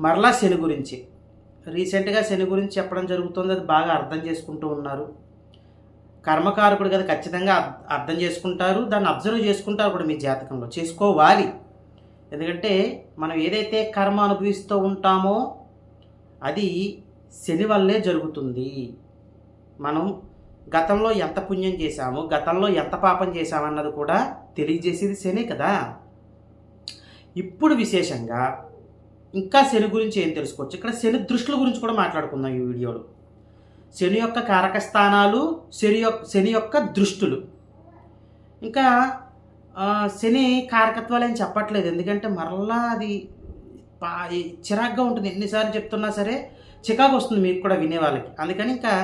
మరలా శని గురించి. రీసెంట్గా శని గురించి చెప్పడం జరుగుతుంది. అది బాగా అర్థం చేసుకుంటూ ఉన్నారు. కర్మకారకుడు కదా ఖచ్చితంగా అర్థం చేసుకుంటారు. దాన్ని అబ్జర్వ్ చేసుకుంటారు కూడా మీ జాతకంలో. చేసుకోవాలి. ఎందుకంటే మనం ఏదైతే కర్మ అనుభవిస్తూ ఉంటామో అది శని వల్లే జరుగుతుంది. మనం గతంలో ఎంత పుణ్యం చేశాము గతంలో ఎంత పాపం చేశామన్నది కూడా తెలియజేసేది శనే కదా. ఇప్పుడు విశేషంగా ఇంకా శని గురించి ఏం తెలుసుకోవచ్చు? ఇక్కడ శని దృష్టిల గురించి కూడా మాట్లాడుకుందాం ఈ వీడియోలో. శని యొక్క కారక స్థానాలు శని యొక్క శని యొక్క దృష్టులు. ఇంకా శని కారకత్వాలు ఏం చెప్పట్లేదు. ఎందుకంటే మరలా అది చిరాగ్గా ఉంటుంది. ఎన్నిసార్లు చెప్తున్నా సరే చికాకు వస్తుంది మీకు కూడా వినే వాళ్ళకి అందుకని ఇంకా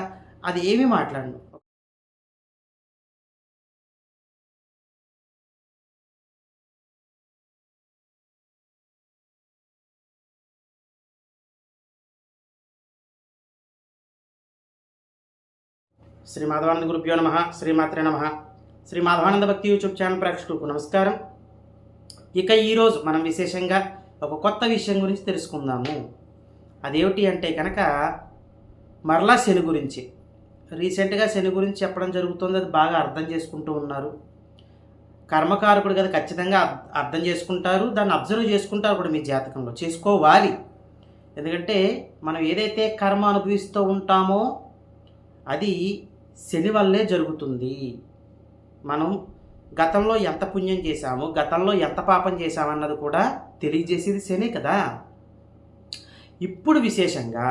అది ఏమీ మాట్లాడను. శ్రీ మాధవానంద గురుభ్యో నమ శ్రీమాత్రే నమ. శ్రీ మాధవానంద భక్తి యూట్యూబ్ ఛానల్ ప్రేక్షకులకు నమస్కారం. ఇక ఈరోజు మనం విశేషంగా ఒక కొత్త విషయం గురించి తెలుసుకుందాము. అదేమిటి అంటే కనుక మరలా శని గురించి. రీసెంట్గా శని గురించి చెప్పడం జరుగుతుంది అది బాగా అర్థం చేసుకుంటూ ఉన్నారు. కర్మకారకుడు కదా ఖచ్చితంగా అర్థం చేసుకుంటారు దాన్ని అబ్జర్వ్ చేసుకుంటారు కూడా మీ జాతకంలో. చేసుకోవాలి. ఎందుకంటే మనం ఏదైతే కర్మ అనుభవిస్తూ ఉంటామో అది శని వల్లే జరుగుతుంది. మనం గతంలో ఎంత పుణ్యం చేశాము గతంలో ఎంత పాపం చేశామన్నది కూడా తెలియజేసేది శనే కదా. ఇప్పుడు విశేషంగా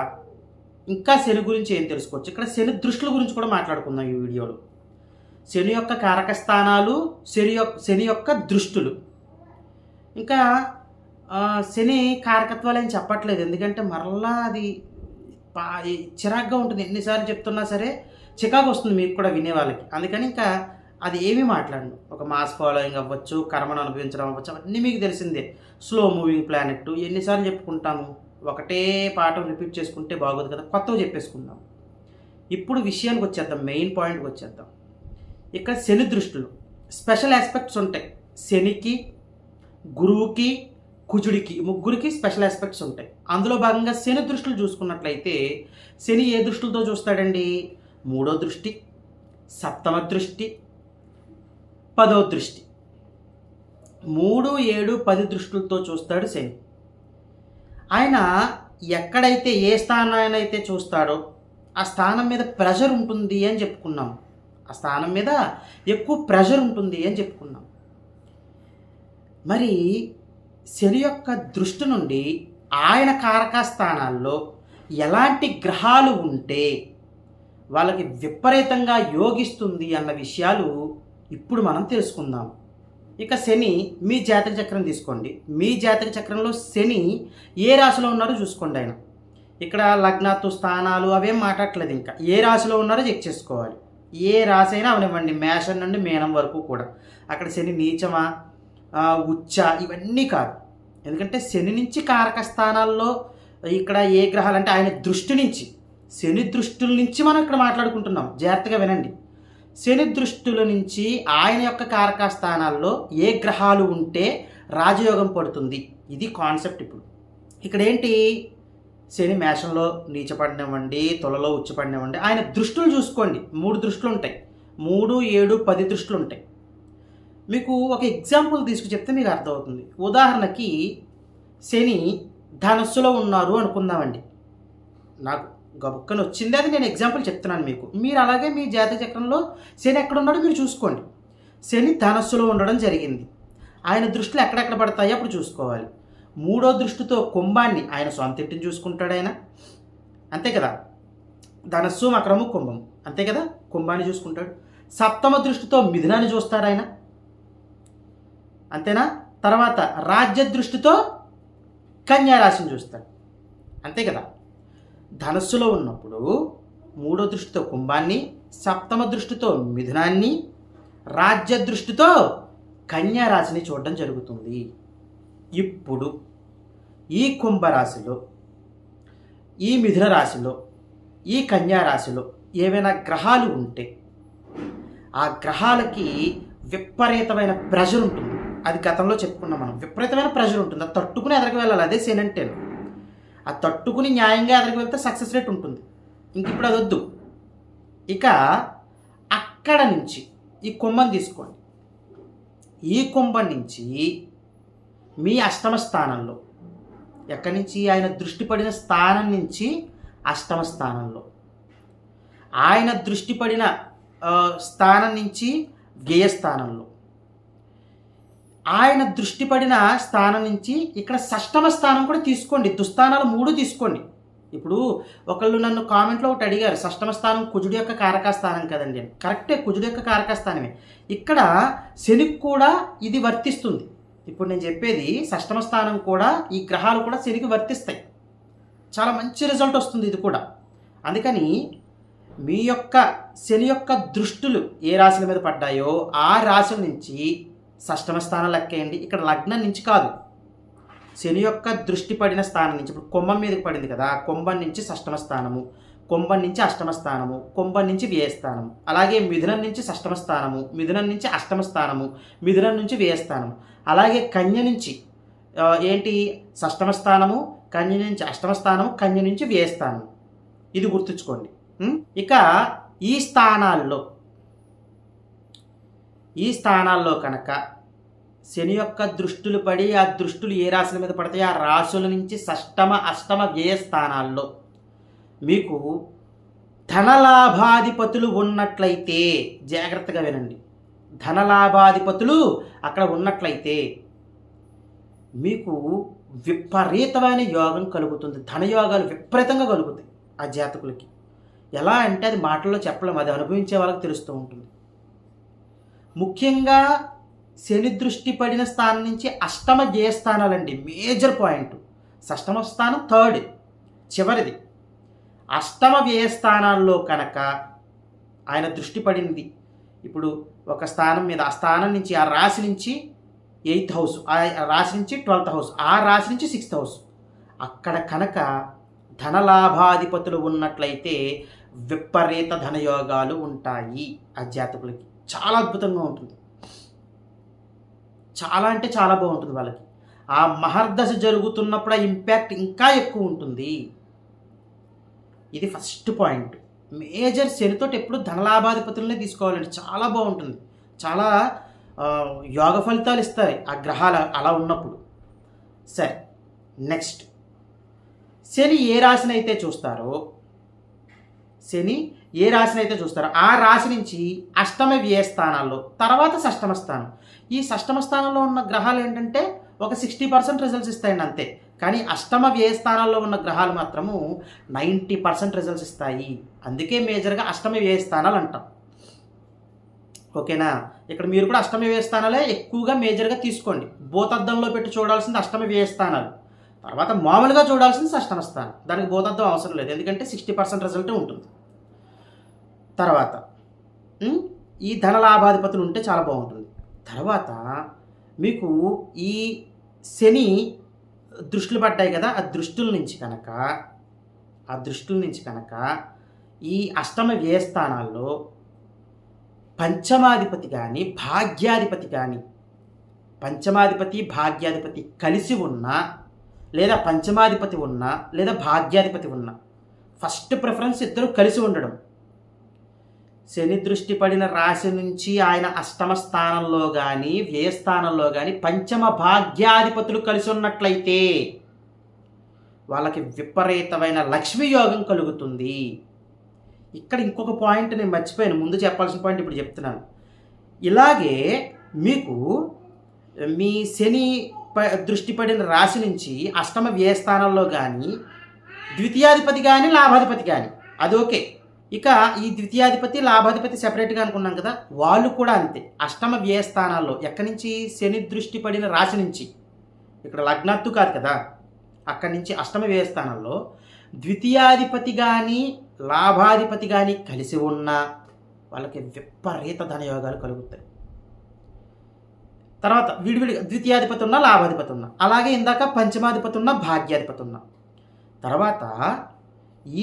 ఇంకా శని గురించి ఏం తెలుసుకోవచ్చు? ఇక్కడ శని దృష్టిల గురించి కూడా మాట్లాడుకుందాం ఈ వీడియోలో. శని యొక్క కారక స్థానాలు శని యొక్క శని యొక్క దృష్టులు. ఇంకా శని కారకత్వాలు ఏం చెప్పట్లేదు. ఎందుకంటే మరలా అది పా చిరాగ్గా ఉంటుంది. ఎన్నిసార్లు చెప్తున్నా సరే చికాకు వస్తుంది మీకు కూడా వినే వాళ్ళకి. అందుకని ఇంకా అది ఏమీ మాట్లాడను. ఒక మాస్ ఫాలోయింగ్ అవ్వచ్చు కర్మను అనుభవించడం అవ్వచ్చు అవన్నీ మీకు తెలిసిందే. స్లో మూవింగ్ ప్లానెట్ ఎన్నిసార్లు చెప్పుకుంటాము ఒకటే పాఠం రిపీట్ చేసుకుంటే బాగోదు కదా కొత్తగా చెప్పేసుకుందాం. ఇప్పుడు విషయానికి వచ్చేద్దాం మెయిన్ పాయింట్కి వచ్చేద్దాం. ఇక్కడ శని దృష్టిలో స్పెషల్ ఆస్పెక్ట్స్ ఉంటాయి. శనికి గురువుకి కుజుడికి ముగ్గురికి స్పెషల్ ఆస్పెక్ట్స్ ఉంటాయి. అందులో భాగంగా శని దృష్టిలు చూసుకున్నట్లయితే శని ఏ దృష్టిలతో చూస్తాడండి? మూడో దృష్టి సప్తమ దృష్టి పదో దృష్టి. మూడు ఏడు పది దృష్టిలతో చూస్తాడు శని. ఆయన ఎక్కడైతే ఏ స్థానాన్నైతే అయితే చూస్తాడో ఆ స్థానం మీద ప్రెషర్ ఉంటుంది అని చెప్పుకున్నాం. ఆ స్థానం మీద ఎక్కువ ప్రెషర్ ఉంటుంది అని చెప్పుకున్నాం. మరి శని యొక్క దృష్టి నుండి ఆయన కారక స్థానాల్లో ఎలాంటి గ్రహాలు ఉంటే వాళ్ళకి విపరీతంగా యోగిస్తుంది అన్న విషయాలు ఇప్పుడు మనం తెలుసుకుందాం. ఇక శని మీ జాతక చక్రం తీసుకోండి. మీ జాతక చక్రంలో శని ఏ రాశిలో ఉన్నారో చూసుకోండి ఆయన. ఇక్కడ లగ్నాత్తు స్థానాలు అవేం మాట్లాడలేదు ఇంకా. ఏ రాశిలో ఉన్నారో చెక్ చేసుకోవాలి. ఏ రాశి అయినా అవనివ్వండి. మేషం నుండి మేనం వరకు కూడా. అక్కడ శని నీచమా? ఉచ్చ? ఇవన్నీ కాదు. ఎందుకంటే శని నుంచి కారక స్థానాల్లో ఇక్కడ ఏ గ్రహాలు అంటే ఆయన దృష్టి నుంచి శని దృష్టుల నుంచి మనం ఇక్కడ మాట్లాడుకుంటున్నాం. జాగ్రత్తగా వినండి. శని దృష్టుల నుంచి ఆయన యొక్క కారక స్థానాల్లో ఏ గ్రహాలు ఉంటే రాజయోగం పడుతుంది. ఇది కాన్సెప్ట్ ఇప్పుడు. ఇక్కడ ఏంటి? శని మేషంలో నీచపడినవ్వండి తొలలో ఉచ్చపడినవ్వండి. ఆయన దృష్టులు చూసుకోండి. మూడు దృష్టులు ఉంటాయి. మూడు ఏడు పది దృష్టులు ఉంటాయి. మీకు ఒక ఎగ్జాంపుల్ తీసుకు చెప్తే మీకు అర్థమవుతుంది. ఉదాహరణకి శని ధనస్సులో ఉన్నారు అనుకుందామండి. నాకు గబుక్కని వచ్చింది అది నేను ఎగ్జాంపుల్ చెప్తున్నాను మీకు. మీరు అలాగే మీ జాతక చక్రంలో శని ఎక్కడ ఉన్నాడో మీరు చూసుకోండి. శని ధనస్సులో ఉండడం జరిగింది. ఆయన దృష్టిలో ఎక్కడెక్కడ పడతాయో అప్పుడు చూసుకోవాలి. మూడో దృష్టితో కుంభాన్ని ఆయన సొంత ఇంటిని చూసుకుంటాడు ఆయన. అంతే కదా? ధనస్సు మకరము కుంభం. అంతే కదా? కుంభాన్ని చూసుకుంటాడు. సప్తమ దృష్టితో మిథునాన్ని చూస్తాడు ఆయన. అంతేనా? తర్వాత రాజ్య దృష్టితో కన్యారాశిని చూస్తాడు. అంతే కదా? ధనస్సులో ఉన్నప్పుడు మూడో దృష్టితో కుంభాన్ని సప్తమ దృష్టితో మిథునాన్ని రాజ్య దృష్టితో కన్యారాశిని చూడడం జరుగుతుంది. ఇప్పుడు ఈ కుంభరాశిలో ఈ మిథున రాశిలో ఈ కన్యారాశిలో ఏవైనా గ్రహాలు ఉంటే ఆ గ్రహాలకి విపరీతమైన ప్రెషర్ ఉంటుంది. అది గతంలో చెప్పుకున్నాం మనం. విపరీతమైన ప్రెషర్ ఉంటుంది. అది తట్టుకుని ఎదరికి వెళ్ళాలి. అదే సేనంటేను అది ఆ తట్టుకుని న్యాయంగా ఎదరికి వెళ్తే సక్సెస్ రేట్ ఉంటుంది. ఇంక ఇప్పుడు అది వద్దు. ఇక అక్కడ నుంచి ఈ కుంభం తీసుకోండి. ఈ కుంభం నుంచి మీ అష్టమ స్థానంలో ఎక్కడి నుంచి? ఆయన దృష్టి పడిన స్థానం నుంచి అష్టమ స్థానంలో. ఆయన దృష్టి పడిన స్థానం నుంచి వ్యయస్థానంలో ఆయన దృష్టి పడిన స్థానం నుంచి ఇక్కడ షష్టమ స్థానం కూడా తీసుకోండి. దుస్థానాలు మూడు తీసుకోండి. ఇప్పుడు ఒకళ్ళు నన్ను కామెంట్లో ఒకటి అడిగారు షష్టమ స్థానం కుజుడు యొక్క కారక స్థానం కదండి కరెక్టే కుజుడు యొక్క కారకస్థానమే. ఇక్కడ శనికి కూడా ఇది వర్తిస్తుంది. ఇప్పుడు నేను చెప్పేది షష్టమ స్థానం కూడా ఈ గ్రహాలు కూడా శనికి వర్తిస్తాయి. చాలా మంచి రిజల్ట్ వస్తుంది ఇది కూడా. అందుకని మీ యొక్క శని యొక్క దృష్టులు ఏ రాశుల మీద పడ్డాయో ఆ రాశుల నుంచి షష్టమ స్థానం లెక్కేయండి. ఇక్కడ లగ్నం నుంచి కాదు. శని యొక్క దృష్టి పడిన స్థానం నుంచి. ఇప్పుడు కుంభం మీదకి పడింది కదా కుంభం నుంచి షష్టమ స్థానము కుంభం నుంచి అష్టమ స్థానము కుంభం నుంచి వ్యయస్థానము అలాగే మిథునం నుంచి షష్టమ స్థానము మిథునం నుంచి అష్టమ స్థానము మిథునం నుంచి వ్యయస్థానము అలాగే కన్య నుంచి ఏంటి? షష్టమ స్థానము కన్య నుంచి అష్టమ స్థానము కన్య నుంచి వ్యయస్థానము ఇది గుర్తుంచుకోండి. ఇక ఈ స్థానాల్లో ఈ స్థానాల్లో కనుక శని యొక్క దృష్టులు పడి ఆ దృష్టులు ఏ రాశుల మీద పడతాయి ఆ రాశుల నుంచి షష్టమ అష్టమ వ్యయ స్థానాల్లో మీకు ధనలాభాధిపతులు ఉన్నట్లయితే జాగ్రత్తగా వినండి. ధనలాభాధిపతులు అక్కడ ఉన్నట్లయితే మీకు విపరీతమైన యోగం కలుగుతుంది. ధనయోగాలు విపరీతంగా కలుగుతాయి ఆ జాతకులకి. ఎలా అంటే అది మాటల్లో చెప్పలేము అది అనుభవించే వాళ్ళకి తెలుస్తూ ఉంటుంది. ముఖ్యంగా శని దృష్టి పడిన స్థానం నుంచి అష్టమ వ్యయస్థానాలండి మేజర్ పాయింట్ షష్టమ స్థానం థర్డ్ చివరిది. అష్టమ వ్యయస్థానాల్లో కనుక ఆయన దృష్టి పడింది ఇప్పుడు ఒక స్థానం మీద ఆ స్థానం నుంచి ఆ రాశి నుంచి ఎయిత్ హౌస్ ఆ రాశి నుంచి ట్వెల్త్ హౌస్ ఆ రాశి నుంచి సిక్స్త్ హౌస్ అక్కడ కనుక ధనలాభాధిపతులు ఉన్నట్లయితే విపరీత ధనయోగాలు ఉంటాయి ఆ జాతకులకి. చాలా అద్భుతంగా ఉంటుంది. చాలా అంటే చాలా బాగుంటుంది వాళ్ళకి. ఆ మహర్దశ జరుగుతున్నప్పుడు ఆ ఇంపాక్ట్ ఇంకా ఎక్కువ ఉంటుంది. ఇది ఫస్ట్ పాయింట్ మేజర్ శనితోటి ఎప్పుడు ధనలాభాధిపతులనే తీసుకోవాలండి. చాలా బాగుంటుంది. చాలా యోగ ఫలితాలు ఇస్తాయి ఆ గ్రహాలు అలా ఉన్నప్పుడు. సరే నెక్స్ట్ శని ఏ రాశిని అయితే చూస్తారో శని ఏ రాశిని అయితే చూస్తారో ఆ రాశి నుంచి అష్టమ వ్యయ స్థానాల్లో తర్వాత షష్టమ స్థానం. ఈ షష్టమ స్థానంలో ఉన్న గ్రహాలు ఏంటంటే ఒక సిక్స్టీ పర్సెంట్ రిజల్ట్స్ ఇస్తాయండి అంతే. కానీ అష్టమ వ్యయ స్థానాల్లో ఉన్న గ్రహాలు మాత్రము నైంటీ పర్సెంట్ రిజల్ట్స్ ఇస్తాయి. అందుకే మేజర్గా అష్టమ వ్యయ స్థానాలు అంటాం. ఓకేనా? ఇక్కడ మీరు కూడా అష్టమ వ్యయ స్థానాలే ఎక్కువగా మేజర్గా తీసుకోండి. భూతద్దంలో పెట్టి చూడాల్సింది అష్టమ వ్యయ స్థానాలు. తర్వాత మామూలుగా చూడాల్సింది అష్టమ స్థానం. దానికి భూతద్దం అవసరం లేదు. ఎందుకంటే సిక్స్టీ పర్సెంట్ రిజల్టే ఉంటుంది. తర్వాత ఈ ఈ ధనలాభాధిపతులు ఉంటే చాలా బాగుంటుంది. తర్వాత మీకు ఈ శని దృష్టిలు పడ్డాయి కదా ఆ దృష్టుల నుంచి కనుక ఆ దృష్టుల నుంచి కనుక ఈ అష్టమ వ్యయ స్థానాల్లో పంచమాధిపతి కానీ భాగ్యాధిపతి కానీ పంచమాధిపతి భాగ్యాధిపతి కలిసి ఉన్నా లేదా పంచమాధిపతి ఉన్నా లేదా భాగ్యాధిపతి ఉన్నా ఫస్ట్ ప్రిఫరెన్స్ ఇద్దరు కలిసి ఉండడం. శని దృష్టి పడిన రాశి నుంచి ఆయన అష్టమ స్థానంలో కానీ వ్యయస్థానంలో కానీ పంచమ భాగ్యాధిపతులు కలిసి ఉన్నట్లయితే వాళ్ళకి విపరీతమైన లక్ష్మీ యోగం కలుగుతుంది. ఇక్కడ ఇంకొక పాయింట్ నేను మర్చిపోయాను. ముందు చెప్పాల్సిన పాయింట్ ఇప్పుడు చెప్తున్నాను. ఇలాగే మీకు మీ శని ప- దృష్టి పడిన రాశి నుంచి అష్టమ వ్యయస్థానంలో కానీ ద్వితీయాధిపతి కానీ లాభాధిపతి కానీ అది ఓకే. ఇక ఈ ద్వితీయాధిపతి లాభాధిపతి సెపరేట్గా అనుకున్నాం కదా వాళ్ళు కూడా అంతే. అష్టమ వ్యయస్థానాల్లో ఎక్కడి నుంచి? శని దృష్టి పడిన రాశి నుంచి. ఇక్కడ లగ్నత్తు కాదు కదా అక్కడి నుంచి అష్టమ వ్యయస్థానాల్లో ద్వితీయాధిపతి కానీ లాభాధిపతి కానీ కలిసి ఉన్న వాళ్ళకి విపరీత ధనయోగాలు కలుగుతాయి. తర్వాత విడివిడిగా ద్వితీయాధిపతి ఉన్న లాభాధిపతి ఉన్న. అలాగే ఇందాక పంచమాధిపతి ఉన్న భాగ్యాధిపతి ఉన్న. తర్వాత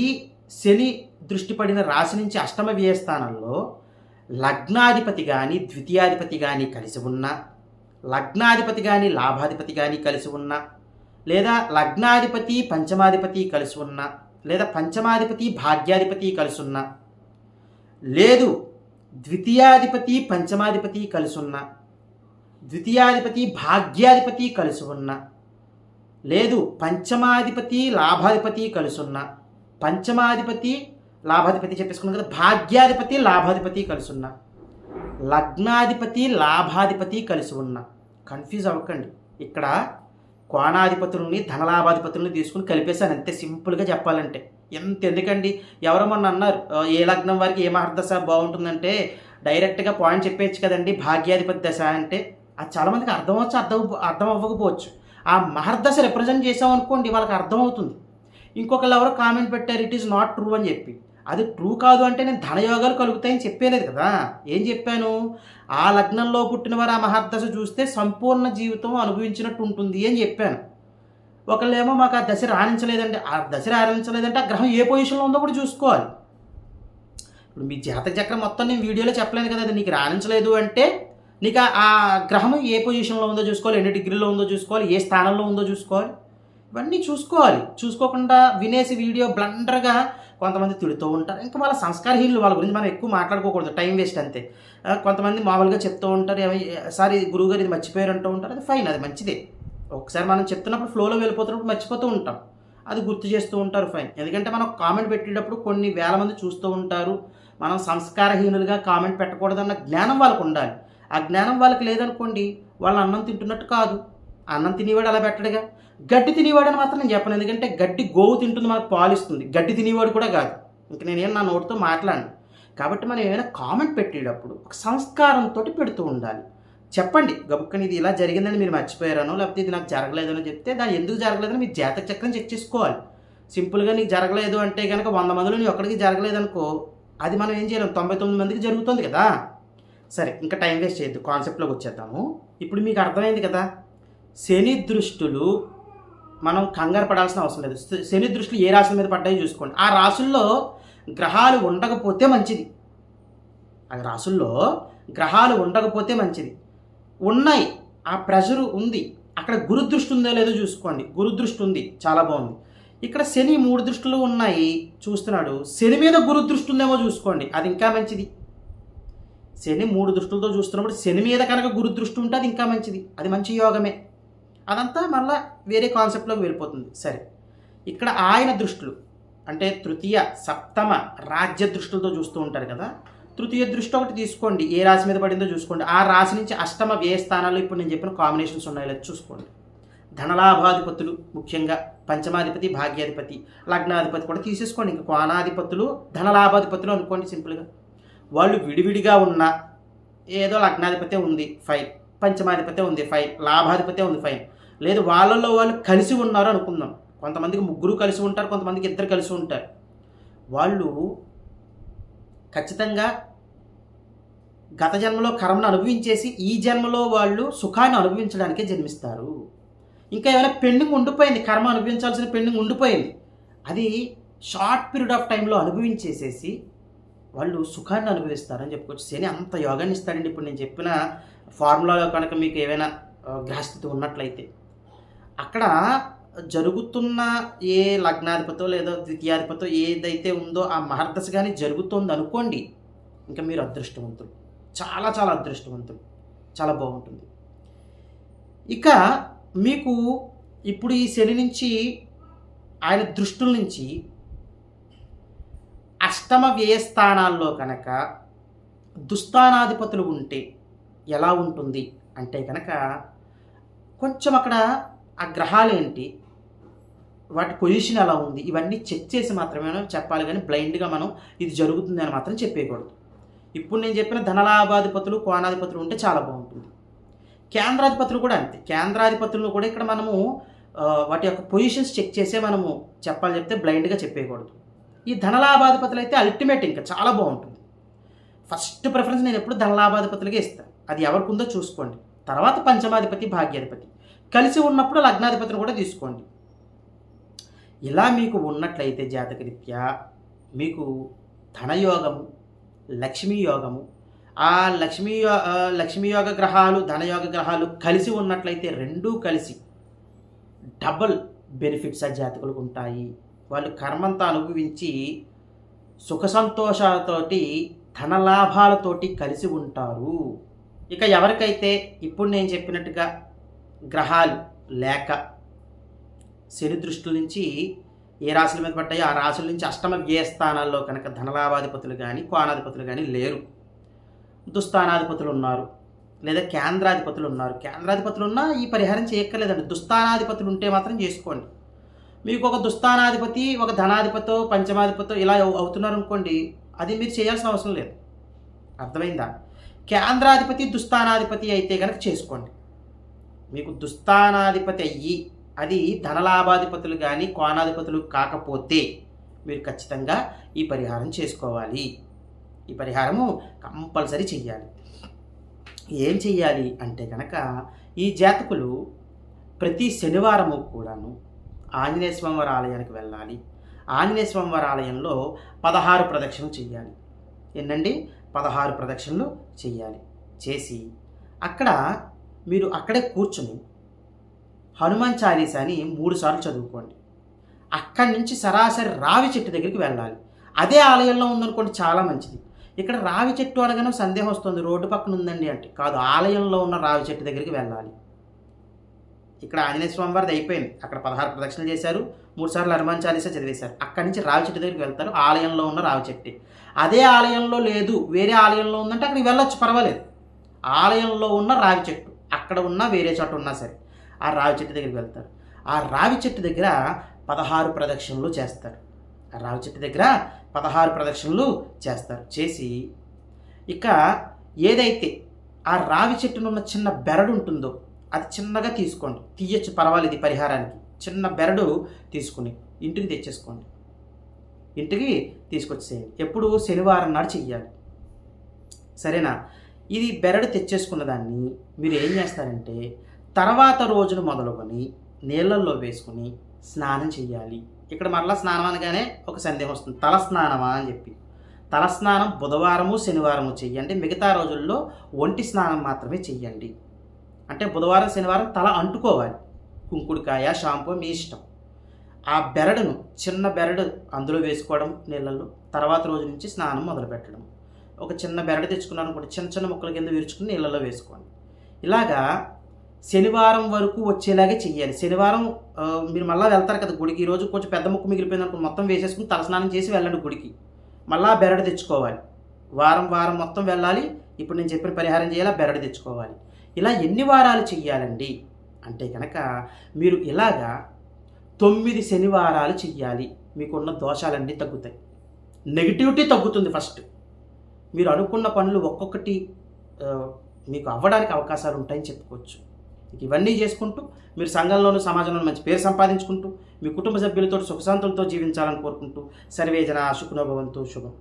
ఈ శని దృష్టి పడిన రాశి నుంచి అష్టమ వ్యయస్థానంలో లగ్నాధిపతి కానీ ద్వితీయాధిపతి కానీ కలిసి ఉన్న లగ్నాధిపతి కానీ లాభాధిపతి కానీ కలిసి ఉన్న లేదా లగ్నాధిపతి పంచమాధిపతి కలిసి ఉన్న లేదా పంచమాధిపతి భాగ్యాధిపతి కలిసి ఉన్న లేదు ద్వితీయాధిపతి పంచమాధిపతి కలిసి ఉన్న ద్వితీయాధిపతి భాగ్యాధిపతి కలిసి ఉన్న లేదు పంచమాధిపతి లాభాధిపతి కలిసి ఉన్న పంచమాధిపతి లాభాధిపతి చెప్పేసుకున్నాం కదా భాగ్యాధిపతి లాభాధిపతి కలిసి ఉన్న లగ్నాధిపతి లాభాధిపతి కలిసి ఉన్న. కన్ఫ్యూజ్ అవ్వకండి. ఇక్కడ కోణాధిపతులని ధనలాభాధిపతులని తీసుకుని కలిపేశాను. అంతే సింపుల్గా చెప్పాలంటే. ఎంత ఎందుకండి? ఎవరో మొన్న అన్నారు ఏ లగ్నం వారికి ఏ మహర్దశ బాగుంటుందంటే డైరెక్ట్గా పాయింట్ చెప్పేయచ్చు కదండి భాగ్యాధిపతి దశ అంటే. అది చాలామందికి అర్థం అవచ్చు అర్థం అర్థం అవ్వకపోవచ్చు. ఆ మహర్దశ రిప్రజెంట్ చేసామనుకోండి వాళ్ళకి అర్థమవుతుంది. ఇంకొకళ్ళు ఎవరో కామెంట్ పెట్టారు ఇట్ ఈస్ నాట్ ట్రూ అని చెప్పి. అది ట్రూ కాదు అంటే నేను ధనయోగాలు కలుగుతాయని చెప్పేలేదు కదా. ఏం చెప్పాను? ఆ లగ్నంలో పుట్టిన వారు ఆ మహర్దశ చూస్తే సంపూర్ణ జీవితం అనుభవించినట్టు ఉంటుంది అని చెప్పాను. ఒకళ్ళేమో మాకు ఆ దశ రాణించలేదంటే ఆ దశ రాణించలేదంటే ఆ గ్రహం ఏ పొజిషన్లో ఉందో కూడా చూసుకోవాలి. ఇప్పుడు మీ జాతక చక్రం మొత్తం నేను వీడియోలో చెప్పలేను కదా అది నీకు రాణించలేదు అంటే నీకు ఆ- ఆ గ్రహం ఏ పొజిషన్లో ఉందో చూసుకోవాలి ఎన్ని డిగ్రీలో ఉందో చూసుకోవాలి ఏ స్థానంలో ఉందో చూసుకోవాలి. ఇవన్నీ చూసుకోవాలి. చూసుకోకుండా వినేసి వీడియో బ్లండర్గా కొంతమంది తిడుతూ ఉంటారు. ఇంకా వాళ్ళ సంస్కారహీనులు వాళ్ళ గురించి మనం ఎక్కువ మాట్లాడుకోకూడదు. టైం వేస్ట్ అంతే. కొంతమంది మామూలుగా చెప్తూ ఉంటారు. సారీ గురువుగారు ఇది మర్చిపోయారు అంటూ ఉంటారు. అది ఫైన్ అది మంచిదే. ఒకసారి మనం చెప్తున్నప్పుడు ఫ్లోలో వెళ్ళిపోతున్నప్పుడు మర్చిపోతూ ఉంటాం. అది గుర్తు చేస్తూ ఉంటారు ఫైన్. ఎందుకంటే మనం కామెంట్ పెట్టేటప్పుడు కొన్ని వేల మంది చూస్తూ ఉంటారు. మనం సంస్కారహీనులుగా కామెంట్ పెట్టకూడదన్న జ్ఞానం వాళ్ళకు ఉండాలి. ఆ జ్ఞానం వాళ్ళకి లేదనుకోండి వాళ్ళు అన్నం తింటున్నట్టు కాదు. అన్నం తినేవాడు అలా పెట్టడుగా. గడ్డి తినేవాడని అని మాత్రం నేను చెప్పను ఎందుకంటే గడ్డి గోవు తింటుంది మనకు పాలిస్తుంది. గడ్డి తినేవాడు కూడా కాదు. ఇంక నేనేం నా నోటితో మాట్లాడను. కాబట్టి మనం ఏమైనా కామెంట్ పెట్టేటప్పుడు ఒక సంస్కారంతో పెడుతూ ఉండాలి. చెప్పండి. గబుక్కని ఇది ఇలా జరిగిందని మీరు మర్చిపోయారనో లేకపోతే ఇది నాకు జరగలేదనో చెప్తే దాని ఎందుకు జరగలేదని మీరు జాతక చక్రం చెక్ చేసుకోవాలి. సింపుల్గా నీకు జరగలేదు అంటే కనుక వంద మందిలో నీ ఒక్కడికి జరగలేదనుకో అది మనం ఏం చేయలేం. తొంభై తొమ్మిది మందికి జరుగుతుంది కదా? సరే ఇంకా టైం వేస్ట్ చేయొద్దు. కాన్సెప్ట్లోకి వచ్చేద్దాము. ఇప్పుడు మీకు అర్థమైంది కదా? శని దృష్టులు మనం కంగారు పడాల్సిన అవసరం లేదు. శని దృష్టిలో ఏ రాశుల మీద పడ్డాయో చూసుకోండి. ఆ రాశుల్లో గ్రహాలు ఉండకపోతే మంచిది. ఆ రాశుల్లో గ్రహాలు ఉండకపోతే మంచిది. ఉన్నాయి. ఆ ప్రెషర్ ఉంది. అక్కడ గురుదృష్టి ఉందో లేదో చూసుకోండి. గురుదృష్టి ఉంది. చాలా బాగుంది. ఇక్కడ శని మూడు దృష్టిలో ఉన్నాయి. చూస్తున్నాడు. శని మీద గురుదృష్టి ఉందేమో చూసుకోండి. అది ఇంకా మంచిది. శని మూడు దృష్టిలతో చూస్తున్నప్పుడు శని మీద కనుక గురు దృష్టి ఉంటే అది ఇంకా మంచిది. అది మంచి యోగమే. అదంతా మళ్ళా వేరే కాన్సెప్ట్లోకి వెళ్ళిపోతుంది. సరే ఇక్కడ ఆయన దృష్టిలు అంటే తృతీయ సప్తమ రాజ్య దృష్టిలతో చూస్తూ ఉంటారు కదా తృతీయ దృష్టి ఒకటి తీసుకోండి. ఏ రాశి మీద పడిందో చూసుకోండి. ఆ రాశి నుంచి అష్టమ వ్యయ స్థానాల్లో ఇప్పుడు నేను చెప్పిన కాంబినేషన్స్ ఉన్నాయి లేదో చూసుకోండి. ధనలాభాధిపతులు ముఖ్యంగా పంచమాధిపతి భాగ్యాధిపతి లగ్నాధిపతి కూడా తీసేసుకోండి. ఇంకా కోణాధిపతులు ధనలాభాధిపతులు అనుకోండి సింపుల్గా. వాళ్ళు విడివిడిగా ఉన్న ఏదో లగ్నాధిపతే ఉంది ఫైన్ పంచమాధిపతే ఉంది ఫైన్ లాభాధిపతే ఉంది ఫైన్ లేదు వాళ్ళల్లో వాళ్ళు కలిసి ఉన్నారు అనుకుందాం. కొంతమందికి ముగ్గురు కలిసి ఉంటారు కొంతమందికి ఇద్దరు కలిసి ఉంటారు. వాళ్ళు ఖచ్చితంగా గత జన్మలో కర్మను అనుభవించేసి ఈ జన్మలో వాళ్ళు సుఖాన్ని అనుభవించడానికే జన్మిస్తారు. ఇంకా ఏమైనా పెండింగ్ ఉండిపోయింది కర్మ అనుభవించాల్సిన పెండింగ్ ఉండిపోయింది. అది షార్ట్ పీరియడ్ ఆఫ్ టైంలో అనుభవించేసేసి వాళ్ళు సుఖాన్ని అనుభవిస్తారని చెప్పుకోవచ్చు. శని అంత యోగాన్ని ఇస్తాడండి. ఇప్పుడు నేను చెప్పిన ఫార్ములాలో కనుక మీకు ఏమైనా గ్రహస్థితి ఉన్నట్లయితే. అక్కడ జరుగుతున్న ఏ లగ్నాధిపతో లేదా ద్వితీయాధిపతో ఏదైతే ఉందో ఆ మహర్దశ కానీ జరుగుతోంది అనుకోండి ఇంకా మీరు అదృష్టవంతులు. చాలా చాలా అదృష్టవంతులు. చాలా బాగుంటుంది. ఇక మీకు ఇప్పుడు ఈ శని నుంచి ఆయన దృష్టుల నుంచి అష్టమ వ్యయస్థానాల్లో కనుక దుస్థానాధిపతులు ఉంటే ఎలా ఉంటుంది? అంటే కనుక కొంచెం అక్కడ ఆ గ్రహాలేంటి? వాటి పొజిషన్ ఎలా ఉంది? ఇవన్నీ చెక్ చేసి మాత్రమే మనం చెప్పాలి కానీ బ్లైండ్గా మనం ఇది జరుగుతుంది అని మాత్రం చెప్పేయకూడదు. ఇప్పుడు నేను చెప్పిన ధనలాభాధిపతులు కోణాధిపతులు ఉంటే చాలా బాగుంటుంది. కేంద్రాధిపతులు కూడా అంతే. కేంద్రాధిపతులను కూడా ఇక్కడ మనము వాటి యొక్క పొజిషన్స్ చెక్ చేసే మనము చెప్పాలి చెప్తే బ్లైండ్గా చెప్పేయకూడదు. ఈ ధనలాభాధిపతులు అయితే అల్టిమేట్ ఇంకా చాలా బాగుంటుంది. ఫస్ట్ ప్రిఫరెన్స్ నేను ఎప్పుడు ధనలాభాధిపతులకే ఇస్తాను. అది ఎవరికి ఉందో చూసుకోండి. తర్వాత పంచమాధిపతి భాగ్యాధిపతి. కలిసి ఉన్నప్పుడు లగ్నాధిపతిని కూడా తీసుకోండి. ఇలా మీకు ఉన్నట్లయితే జాతకరీత్యా మీకు ధనయోగము లక్ష్మీ యోగము ఆ లక్ష్మీ యో- లక్ష్మీ యోగ గ్రహాలు ధనయోగ గ్రహాలు కలిసి ఉన్నట్లయితే రెండూ కలిసి డబుల్ బెనిఫిట్స్ ఆ జాతకులకు ఉంటాయి. వాళ్ళు కర్మంతా అనుభవించి సుఖ సంతోషాలతోటి ధనలాభాలతోటి కలిసి ఉంటారు. ఇక ఎవరికైతే ఇప్పుడు నేను చెప్పినట్టుగా గ్రహాలు లేక శని దృష్టిల నుంచి ఏ రాశుల మీద పడ్డాయో ఆ రాశుల నుంచి అష్టమ వ్యయ స్థానాల్లో కనుక ధనలాభాధిపతులు కానీ కోణాధిపతులు కానీ లేరు. దుస్థానాధిపతులు ఉన్నారు లేదా కేంద్రాధిపతులు ఉన్నారు. కేంద్రాధిపతులు ఉన్నా ఈ పరిహారం చేయక్కర్లేదండి. దుస్థానాధిపతులు ఉంటే మాత్రం చేసుకోండి. మీకు ఒక దుస్థానాధిపతి ఒక ధనాధిపతో పంచమాధిపతో ఇలా అవుతున్నారు అనుకోండి అది మీరు చేయాల్సిన అవసరం లేదు. అర్థమైందా? కేంద్రాధిపతి దుస్థానాధిపతి అయితే కనుక చేసుకోండి. మీకు దుస్థానాధిపతి అయ్యి అది ధనలాభాధిపతులు కానీ కోణాధిపతులు కాకపోతే మీరు ఖచ్చితంగా ఈ పరిహారం చేసుకోవాలి. ఈ పరిహారము కంపల్సరీ చెయ్యాలి. ఏం చెయ్యాలి అంటే కనుక ఈ జాతకులు ప్రతి శనివారము కూడాను ఆంజనేయ స్వామివారి ఆలయానికి వెళ్ళాలి. ఆంజనేయ స్వామివారి ఆలయంలో పదహారు ప్రదక్షిణలు చెయ్యాలి. ఏంటండి పదహారు ప్రదక్షిణలు చెయ్యాలి. చేసి అక్కడ మీరు అక్కడే కూర్చుని హనుమాన్ చాలీసాని మూడు సార్లు చదువుకోండి. అక్కడి నుంచి సరాసరి రావి చెట్టు దగ్గరికి వెళ్ళాలి. అదే ఆలయంలో ఉందనుకోండి చాలా మంచిది. ఇక్కడ రావి చెట్టు అనగానే సందేహం వస్తుంది. రోడ్డు పక్కన ఉందండి అంటే. కాదు ఆలయంలో ఉన్న రావి చెట్టు దగ్గరికి వెళ్ళాలి. ఇక్కడ ఆంజనేయ స్వామి వారిది అయిపోయింది. అక్కడ పదహారు ప్రదక్షిణలు చేశారు. మూడు సార్లు హనుమాన్ చాలీసా చదివేశారు. అక్కడి నుంచి రావి చెట్టు దగ్గరికి వెళ్తారు. ఆలయంలో ఉన్న రావి చెట్టు. అదే ఆలయంలో లేదు. వేరే ఆలయంలో ఉందంటే అక్కడికి వెళ్ళొచ్చు. పర్వాలేదు. ఆలయంలో ఉన్న రావి చెట్టు. అక్కడ ఉన్న వేరే చోట ఉన్నా సరే ఆ రావి చెట్టు దగ్గరికి వెళ్తారు. ఆ రావి చెట్టు దగ్గర పదహారు ప్రదక్షిణలు చేస్తారు. ఆ రావి చెట్టు దగ్గర పదహారు ప్రదక్షిణలు చేస్తారు. చేసి ఇక ఏదైతే ఆ రావి చెట్టునున్న చిన్న బెరడు ఉంటుందో అది చిన్నగా తీసుకోండి. తీయచ్చు పర్వాలేదు ఈ పరిహారానికి. చిన్న బెరడు తీసుకుని ఇంటికి తెచ్చేసుకోండి. ఇంటికి తీసుకొచ్చేయండి ఎప్పుడు శనివారం నాడు చెయ్యాలి. సరేనా? ఇది బెరడు తెచ్చేసుకున్న దాన్ని మీరు ఏం చేస్తారంటే తర్వాత రోజును మొదలుకొని నీళ్ళల్లో వేసుకుని స్నానం చేయాలి ఇక్కడ మరలా స్నానం అనగానే ఒక సందేహం వస్తుంది. తల స్నానమా అని చెప్పి. తల స్నానం బుధవారము శనివారము చెయ్యండి. మిగతా రోజుల్లో ఒంటి స్నానం మాత్రమే చెయ్యండి. అంటే బుధవారం శనివారం తల అంటుకోవాలి. కుంకుడికాయ షాంపూ మీ ఇష్టం. ఆ బెరడును చిన్న బెరడు అందులో వేసుకోవడం నీళ్ళల్లో తర్వాత రోజు నుంచి స్నానం మొదలుపెట్టడం. ఒక చిన్న బెరడు తెచ్చుకున్నాను అనుకోండి చిన్న చిన్న ముక్కల కింద విరుచుకుని నీళ్ళలో వేసుకోండి. ఇలాగా శనివారం వరకు వచ్చేలాగే చెయ్యాలి. శనివారం మీరు మళ్ళీ వెళ్తారు కదా గుడికి ఈరోజు రోజు కొంచెం పెద్ద ముక్కు మిగిలిపోయింది అనుకో మొత్తం వేసేసుకుని తలస్నానం చేసి వెళ్ళండి గుడికి. మళ్ళీ బెరడు తెచ్చుకోవాలి. వారం వారం మొత్తం వెళ్ళాలి. ఇప్పుడు నేను చెప్పిన పరిహారం చేయాలి బెరడు తెచ్చుకోవాలి. ఇలా ఎన్ని వారాలు చెయ్యాలండి? అంటే కనుక మీరు ఇలాగా తొమ్మిది శనివారాలు చెయ్యాలి. మీకున్న దోషాలన్నీ తగ్గుతాయి. నెగిటివిటీ తగ్గుతుంది ఫస్ట్. మీరు అనుకున్న పనులు ఒక్కొక్కటి మీకు అవ్వడానికి అవకాశాలు ఉంటాయని చెప్పుకోవచ్చు. ఇవన్నీ చేసుకుంటూ మీరు సంఘంలోనూ సమాజంలోనూ మంచి పేరు సంపాదించుకుంటూ మీ కుటుంబ సభ్యులతో సుఖశాంతులతో జీవించాలని కోరుకుంటూ సర్వేజన సుఖనోభవంతో శుభం.